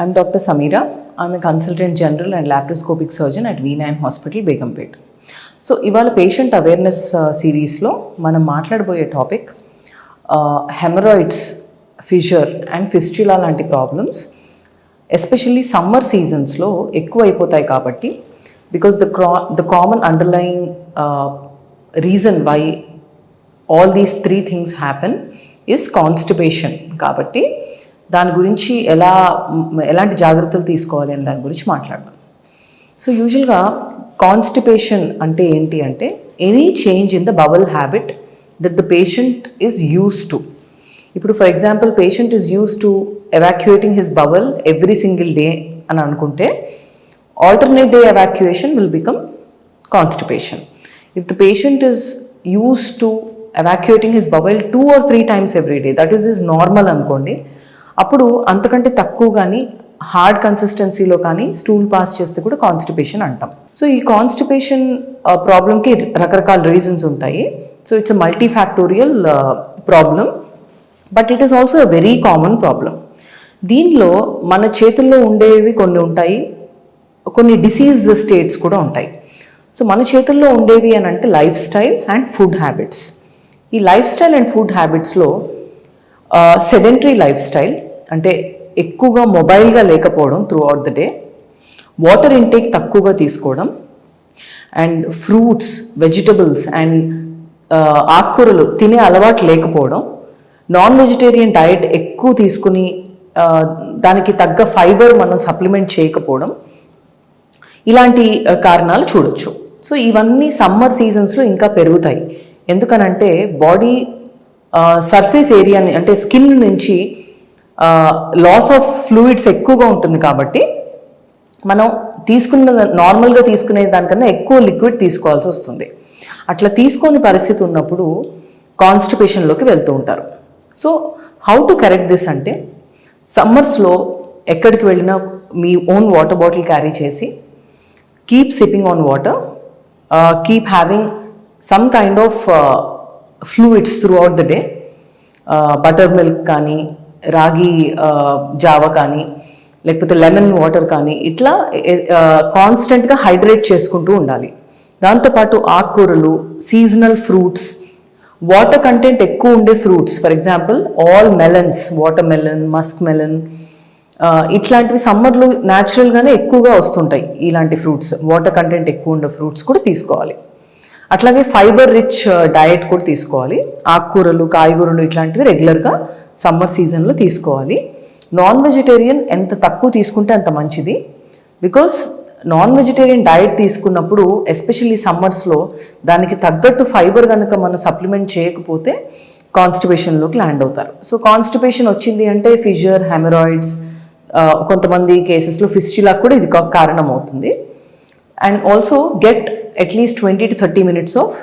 I'm Dr. Samira. I'm a consultant general and laparoscopic surgeon at V9 Hospital, Begumpet. So ఇవాళ patient awareness సిరీస్లో మనం మాట్లాడబోయే topic haemorrhoids fissure and fistula లాంటి problems especially summer సీజన్స్లో ఎక్కువ అయిపోతాయి కాబట్టి because the క్రా the common underlying reason why all these three things happen is constipation కాబట్టి దాని గురించి ఎలా ఎలాంటి జాగ్రత్తలు తీసుకోవాలి అని దాని గురించి మాట్లాడదాం. సో యూజువల్గా కాన్స్టిపేషన్ అంటే ఏంటి అంటే any change in the bowel habit that the patient is use to ఇప్పుడు for example patient is use to evacuating his bowel every single day అని అనుకుంటే alternate day evacuation will become constipation if the patient is use to evacuating his bowel two or three times every day that is is normal అనుకోండి అప్పుడు అంతకంటే తక్కువ కానీ hard కన్సిస్టెన్సీలో కానీ stool pass చేస్తే కూడా కాన్స్టిపేషన్ అంటాం. సో ఈ కాన్స్టిపేషన్ ప్రాబ్లంకి రకరకాల రీజన్స్ ఉంటాయి. So it's multifactorial problem but it is also a very common problem దీనిలో మన చేతుల్లో ఉండేవి కొన్ని ఉంటాయి కొన్ని డిసీజ్ స్టేట్స్ కూడా ఉంటాయి. సో మన చేతుల్లో ఉండేవి అని అంటే lifestyle and food habits ఈ లైఫ్ స్టైల్ అండ్ ఫుడ్ హ్యాబిట్స్లో సెడెంటరీ లైఫ్ స్టైల్ అంటే ఎక్కువగా మొబైల్గా లేకపోవడం throughout the day water intake తక్కువగా తీసుకోవడం. అండ్ ఫ్రూట్స్ వెజిటబుల్స్ అండ్ ఆకుకూరలు తినే అలవాటు లేకపోవడం. నాన్ వెజిటేరియన్ డైట్ ఎక్కువ తీసుకుని uh, దానికి తగ్గ ఫైబర్ మనం సప్లిమెంట్ చేయకపోవడం. ఇలాంటి uh, కారణాలు చూడొచ్చు. సో ఇవన్నీ సమ్మర్ సీజన్స్లో ఇంకా పెరుగుతాయి. ఎందుకనంటే బాడీ సర్ఫేస్ ఏరియాని అంటే స్కిన్ నుంచి లాస్ ఆఫ్ ఫ్లూయిడ్స్ ఎక్కువగా ఉంటుంది కాబట్టి మనం తీసుకున్న నార్మల్గా తీసుకునే దానికన్నా ఎక్కువ లిక్విడ్ తీసుకోవాల్సి వస్తుంది. అట్లా తీసుకోని పరిస్థితి ఉన్నప్పుడు కాన్స్టిపేషన్లోకి వెళ్తూ ఉంటారు. So how to correct this అంటే సమ్మర్స్లో ఎక్కడికి వెళ్ళినా మీ ఓన్ వాటర్ బాటిల్ క్యారీ చేసి keep sipping on water keep having some kind of fluids throughout the day buttermilk కానీ రాగి జావ కానీ లేకపోతే లెమన్ వాటర్ కానీ ఇట్లా కాన్స్టెంట్గా హైడ్రేట్ చేసుకుంటూ ఉండాలి. దాంతోపాటు ఆకుకూరలు సీజనల్ ఫ్రూట్స్ వాటర్ కంటెంట్ ఎక్కువ ఉండే fruits for example all melons watermelon muskmelon ఇట్లాంటివి సమ్మర్లో న్యాచురల్గానే ఎక్కువగా వస్తుంటాయి ఇలాంటి ఫ్రూట్స్ వాటర్ కంటెంట్ ఎక్కువ ఉండే ఫ్రూట్స్ కూడా తీసుకోవాలి. అట్లాగే ఫైబర్ రిచ్ డయట్ కూడా తీసుకోవాలి. ఆకుకూరలు కాయగూరలు ఇట్లాంటివి రెగ్యులర్గా సమ్మర్ సీజన్లో తీసుకోవాలి. నాన్ వెజిటేరియన్ ఎంత తక్కువ తీసుకుంటే అంత మంచిది. బికాస్ నాన్ వెజిటేరియన్ డయట్ తీసుకున్నప్పుడు ఎస్పెషల్లీ సమ్మర్స్లో దానికి తగ్గట్టు ఫైబర్ కనుక మనం సప్లిమెంట్ చేయకపోతే కాన్స్టిపేషన్లోకి ల్యాండ్ అవుతారు. సో కాన్స్టిపేషన్ వచ్చింది అంటే ఫిజర్ హెమరాయిడ్స్ uh, కొంతమంది కేసెస్లో ఫిస్చులా కూడా ఇది కారణం అవుతుంది and also get at least twenty to thirty minutes of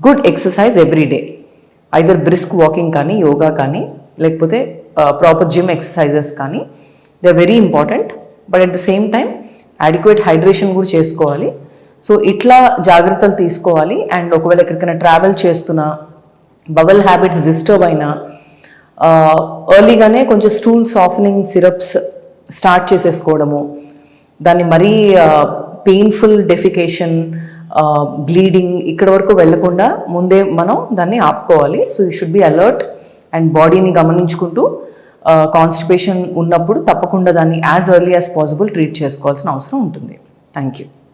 good exercise every day either brisk walking కానీ యోగా కానీ లేకపోతే ప్రాపర్ జిమ్ ఎక్సర్సైజెస్ కానీ they are very important but at the same time adequate hydration కూడా చేసుకోవాలి. So ఇట్లా జాగ్రత్తలు తీసుకోవాలి. And ఒకవేళ ఎక్కడికైనా ట్రావెల్ చేస్తున్నా బబల్ హ్యాబిట్స్ డిస్టర్బ్ అయినా ఎర్లీగానే కొంచెం స్టూల్ సాఫ్నింగ్ సిరప్స్ స్టార్ట్ చేసేసుకోవడము దాన్ని మరీ పెయిన్ఫుల్ డెఫికేషన్ బ్లీడింగ్ ఇక్కడ వరకు వెళ్ళకుండా ముందే మనం దాన్ని ఆపుకోవాలి. So you should be alert and బాడీని గమనించుకుంటూ uh, కాన్స్టిపేషన్ ఉన్నప్పుడు తప్పకుండా దాన్ని as early as possible treat చేసుకోవాల్సిన అవసరం ఉంటుంది. Thank you